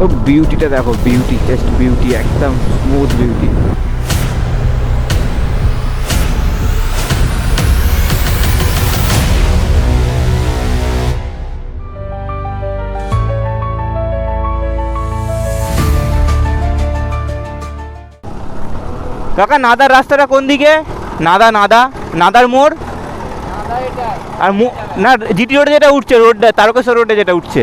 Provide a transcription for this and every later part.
ও বিউটিটা দেখো beauty just beauty একদম স্মুথ বিউটি কাকা নাদার রাস্তাটা কোন দিকে? নাদা নাদা নাদার মোড়? আর মো- না জিটি রোডে যেটা উঠছে রোডটা তারকেশ্বর রোডে যেটা উঠছে।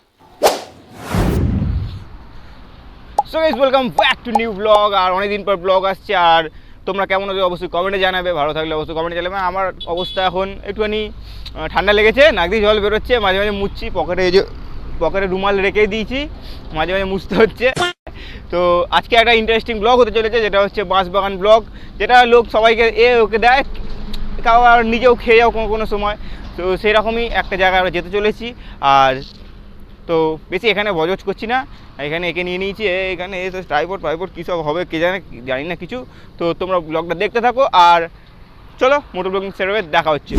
So guys welcome back to new vlog আর অনেকদিন পর ব্লগ আসছে, আর তোমরা কেমন আছো অবশ্যই কমেন্টে জানাবে, ভালো থাকলে অবশ্যই কমেন্টে জানাবে। আমার অবস্থা এখন একটুখানি ঠান্ডা লেগেছে, নাক দিয়ে জল বেরোচ্ছে, মাঝে মাঝে মুছছি, পকেটে এই যে, পকেটে রুমাল রেখে দিয়েছি, মাঝে মাঝে মুছতে হচ্ছে। তো আজকে একটা ইন্টারেস্টিং ব্লগ হতে চলেছে, যেটা হচ্ছে বাঁশবাগান ব্লগ যেটা লোক সবাইকে এ ওকে দেয় কাউ আর নিজেও খেয়ে যাও কোনো কোনো সময়। তো সেরকমই একটা জায়গায় আমরা যেতে চলেছি, আর তো বেশি এখানে বজজ করছি না এখানে একে নিয়ে নিয়েছি এ এখানে এ ট্রাইপোর্ট ফাইপোর্ট কী সব হবে কে জানে জানি না কিছু। তো তোমরা ব্লগটা দেখতে থাকো আর চলো মোটর ব্লগিং সেরবে দেখা হচ্ছে।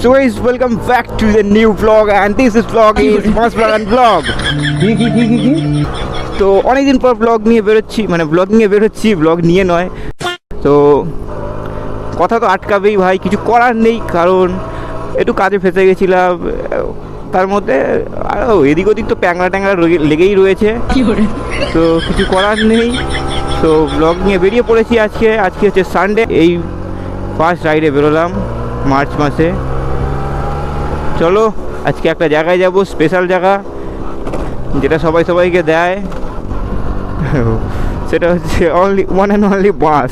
So guys, welcome back to the new vlog and this is vlog is Mas Vlog. and Vlog. তো অনেকদিন পর ব্লগ নিয়ে বেরোচ্ছি মানে ব্লগ নিয়ে বেরোচ্ছি ব্লগ নিয়ে নয়। তো কথা তো আটকাবেই ভাই কিছু করার নেই কারণ একটু কাজে ফেসে গেছিলাম তার মধ্যে আর এদিক ওদিক তো প্যাংরা ট্যাংরা লেগেই রয়েছে। তো কিছু করার নেই। তো ব্লগ নিয়ে বেরিয়ে পড়েছি আজকে। আজকে হচ্ছে সানডে এই ফার্স্ট রাইডে বেরোলাম মার্চ মাসে। চলো আজকে একটা জায়গায় যাব স্পেশাল জায়গা যেটা সবাই সবাইকে দেয়। সেটা হচ্ছে অনলি ওয়ান অ্যান্ড অনলি বাস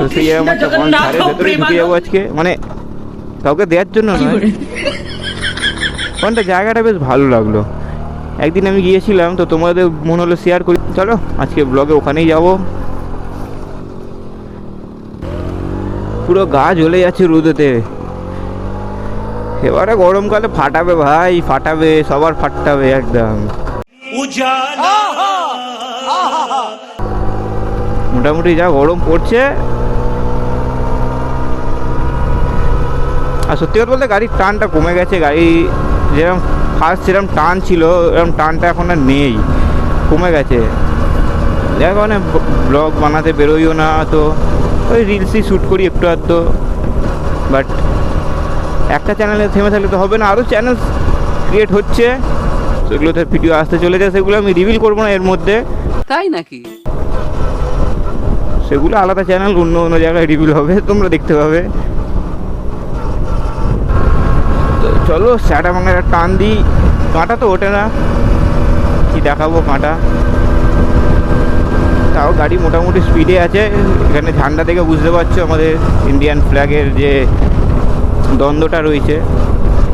তো সেই আমার ভেতরে ঢুকে যাব আজকে। মানে কাউকে দেওয়ার জন্য নয়। ওখানটা জায়গাটা বেশ ভালো লাগল। একদিন আমি গিয়েছিলাম তো তোমাদের মনে হলো শেয়ার করি। চলো আজকে ব্লগে ওখানেই যাব। পুরো গা জ্বলে যাচ্ছে রোদেতে। এবারে গরমকালে ফাটাবে ভাই ফাটাবে সবার ফাটাবে একদম। মোটামুটি যা গরম পড়ছে। আর সত্যি কথা বলতে গাড়ির টানটা কমে গেছে গাড়ি যেরকম ফার্স্ট যেরকম টান ছিল এরকম টানটা এখন আর নেই। কমে গেছে। দেখ মানে ব্লগ বানাতে বেরোইও না তো। ওই রিলসই শ্যুট করি একটু আধটু। বাট একটা চ্যানেলে থেমে থাকলে তো হবে না। আরও চ্যানেল ক্রিয়েট হচ্ছে। সেগুলোতে ভিডিও আসতে চলেছে সেগুলো আমি রিভিল করব না এর মধ্যে। তাই নাকি? সেগুলো আলাদা চ্যানেল অন্য অন্য জায়গায় রিভিল হবে তোমরা দেখতে পাবে তো চলো স্যাটা ভাঙার টান দিই কাঁটা তো ওঠে না। কি দেখাবো কাঁটা? তাও গাড়ি মোটামুটি স্পিডে আছে। এখানে ঝান্ডা দেখে বুঝতে পারছ আমাদের ইন্ডিয়ান ফ্ল্যাগের যে দ্বন্দ্বটা রয়েছে।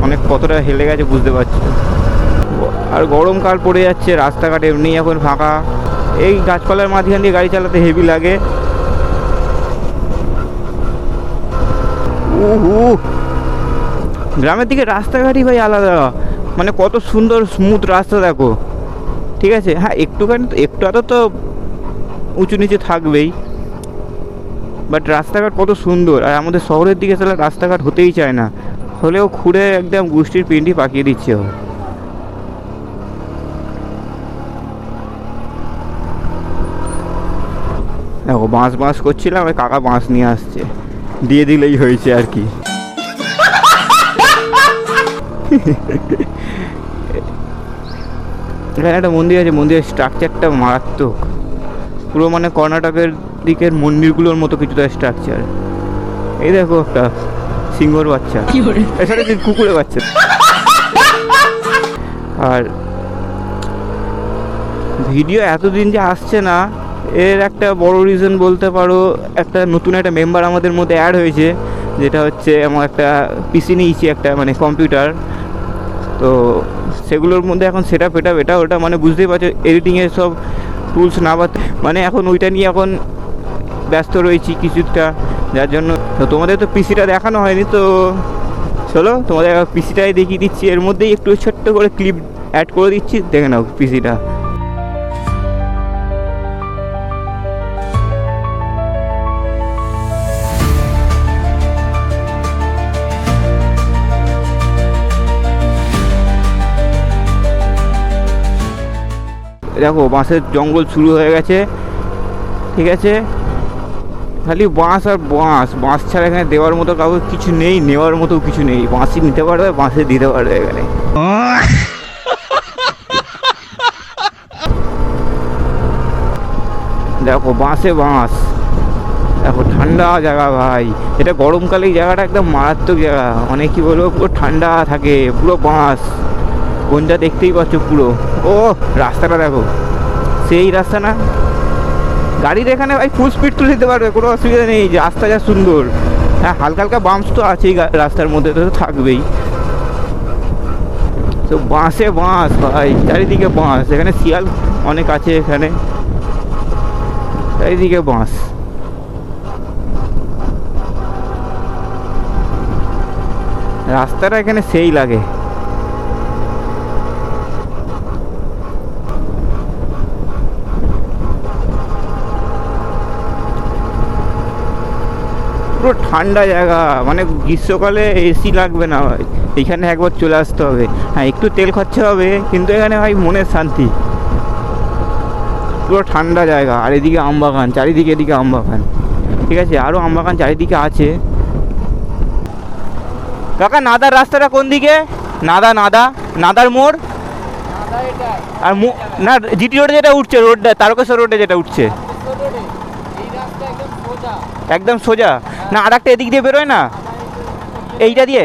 অনেক কতটা হেলে গেছে বুঝতে পারছ। আর গরমকাল পড়ে যাচ্ছে, রাস্তাঘাট এমনি এখন ফাঁকা। এই গাছপালার মাঝখান দিয়ে গাড়ি চালাতে হেভি লাগে। উহু গ্রামের দিকে রাস্তাঘাটই ভাই আলাদা। মানে কত সুন্দর স্মুথ রাস্তা দেখো। ঠিক আছে? হ্যাঁ একটুখানি একটু আধ তো উঁচু নিচু থাকবেই। বাট রাস্তাঘাট কত সুন্দর। আর আমাদের শহরের দিকে তাহলে রাস্তাঘাট হতেই চায় না। হলেও খুঁড়ে একদম গোষ্ঠীর পিন্ডি পাকিয়ে দিচ্ছে ও। দেখো, বাঁশ বাঁশ করছিলাম, ওই কাকা বাঁশ নিয়ে আসছে। দিয়ে দিলেই হয়েছে আর কি। এখানে একটা মন্দির আছে মন্দিরের স্ট্রাকচারটা মারাত্মক। পুরো মানে কর্ণাটকের দিকের মন্দিরগুলোর মতো কিছুটা স্ট্রাকচার এই দেখো একটা সিংহর বাচ্চা। এছাড়া কি কুকুরের বাচ্চা? আর ভিডিও এতদিন যে আসছে না এর একটা বড় রিজন বলতে পারো একটা নতুন একটা মেম্বার আমাদের মধ্যে অ্যাড হয়েছে যেটা হচ্ছে আমার একটা পিসি নিয়েছি একটা মানে কম্পিউটার তো সেগুলোর মধ্যে এখন সেটা ফেটা এটা, ওটা মানে বুঝতেই পারছ এডিটিংয়ের সব টুলস না পাতে মানে এখন ওইটা নিয়ে এখন ব্যস্ত রয়েছি কিছুটা, যার জন্য তো তোমাদের তো পিসিটা দেখানো হয়নি, তো চলো, তোমাদের পিসিটাই দেখিয়ে দিচ্ছি। এর মধ্যেই একটু ছোট্ট করে ক্লিপ অ্যাড করে দিচ্ছি। দেখে নাও পিসিটা দেখো, বাঁশের জঙ্গল শুরু হয়ে গেছে। ঠিক আছে? খালি বাঁশ আর বাঁশ। বাঁশ ছাড়া এখানে দেওয়ার মতো কাউকে কিছু নেই, নেওয়ার মতো কিছু নেই। বাঁশই নিতে পারবে বাঁশে দিতে পারবে এখানে। দেখো, বাঁশে বাঁশ। দেখো, ঠান্ডা জায়গা ভাই। এটা গরমকালে জায়গাটা একদম মারাত্মক জায়গা। অনেক কি বলব, পুরো ঠান্ডা থাকে, পুরো বাঁশ। কোনটা দেখতেই পাচ্ছ পুরো। ও, রাস্তাটা দেখো। সেই রাস্তা না? গাড়ির এখানে ভাই ফুল স্পিড তুলে দিতে পারবে, কোনো অসুবিধা নেই, রাস্তা যা সুন্দর। হ্যাঁ হালকা হালকা বাম্পস তো আছেই রাস্তার মধ্যে, তো থাকবেই। তো বাঁশে বাঁশ ভাই, চারিদিকে বাঁশ। এখানে শিয়াল অনেক আছে এখানে। চারিদিকে বাঁশ। রাস্তাটা এখানে সেই লাগে। পুরো ঠান্ডা জায়গা মানে গ্রীষ্মকালে এসি লাগবে না ভাই। এখানে একবার চলে আসতে হবে। হ্যাঁ একটু তেল খরচা হবে কিন্তু এখানে ভাই মনের শান্তি। পুরো ঠান্ডা জায়গা আর এদিকে আমবাগান চারিদিকে এদিকে আমবাগান। ঠিক আছে আরও আমবাগান চারিদিকে আছে। কাকা নাদার রাস্তাটা কোন দিকে? নাদা নাদা নাদার মোড়? আর না জিটি রোডে যেটা উঠছে রোডটা তারকেশ্বর রোডে যেটা উঠছে। একদম সোজা। না আর একটা এদিক দিয়ে বেরোয় না? এইটা দিয়ে?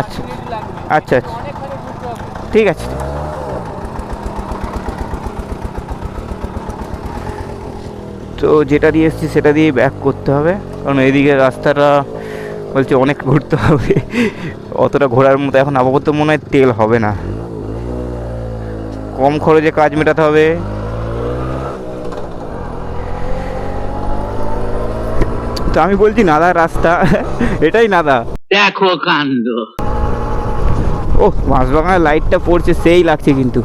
আচ্ছা আচ্ছা আচ্ছা। ঠিক আছে। তো যেটা দিয়ে এসেছি সেটা দিয়ে ব্যাক করতে হবে। কারণ এদিকে রাস্তাটা বলছে অনেক ঘুরতে হবে। অতটা ঘোরার মতো এখন আপাতত মনে হয় তেল হবে না। কম খরচে কাজ মেটাতে হবে। তো আমি বলছি নাদা রাস্তা এটাই নাদা। দেখো কাণ্ড। ও বাঁশবাগানের লাইটটা পড়ছে সেই লাগছে কিন্তু।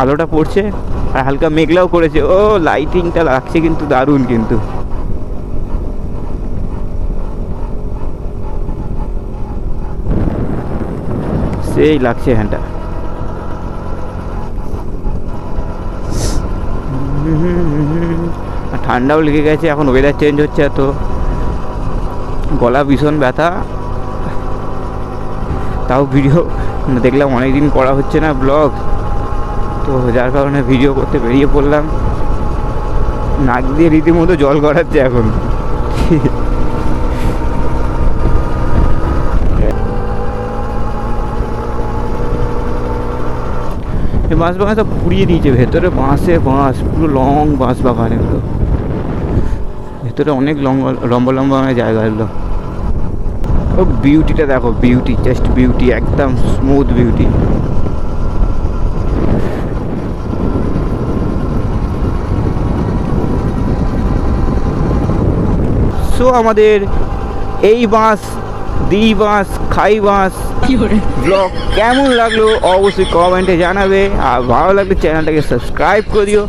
আলোটা পড়ছে আর হালকা মেঘলাও করেছে। ও লাইটিংটা লাগছে কিন্তু দারুণ কিন্তু। সেই লাগছে এখানটা। আর ঠান্ডাও লেগে গেছে, এখন ওয়েদার চেঞ্জ হচ্ছে এত। গলা ভীষণ ব্যথা। তাও ভিডিও দেখলাম অনেক দিন করা হচ্ছে না ব্লগ তো যার কারণে ভিডিও করতে বেরিয়ে পড়লাম। নাক দিয়ে রীতিমতো জল গড়াচ্ছে এখন। বাঁশ বাগান সব পুড়িয়ে দিয়েছে, ভেতরে বাঁশে বাঁশ, পুরো লং বাঁশ বাগান এগুলো। ভেতরে অনেক লম্বা লম্বা লম্বা জায়গা এগুলো ও বিউটিটা দেখো বিউটি জাস্ট বিউটি একদম স্মুথ বিউটি সো আমাদের এই বাঁশ দি বাঁশ খাই বাঁশ ব্লগ কেমন লাগল অবশ্যই কমেন্টে জানাবে। আর ভালো লাগলে চ্যানেলটাকে সাবস্ক্রাইব করিও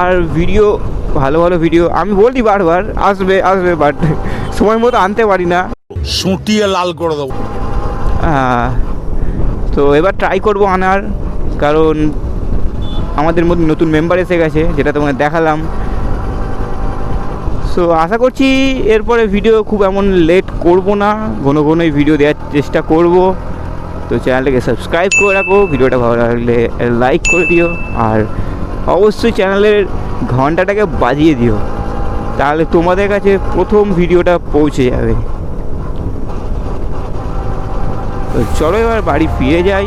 আর ভিডিও ভালো ভালো ভিডিও আমি বলি বারবার আসবে আসবে বাট সময় মতো আনতে পারি না। সুটিয়ে লাল করে দেবো। তো এবার ট্রাই করব আনার কারণ আমাদের মধ্যে নতুন মেম্বার এসে গেছে যেটা তোমাকে দেখালাম। সো আশা করছি এরপরে ভিডিও খুব এমন লেট করব না ঘন ঘনই ভিডিও দেওয়ার চেষ্টা করব। তো চ্যানেলটাকে সাবস্ক্রাইব করে রাখো ভিডিওটা ভালো লাগলে লাইক করে দিও আর অবশ্যই চ্যানেলের ঘন্টাটাকে বাজিয়ে দিও। তাহলে তোমাদের কাছে প্রথম ভিডিওটা পৌঁছে যাবে। তো চলো এবার বাড়ি ফিরে যাই।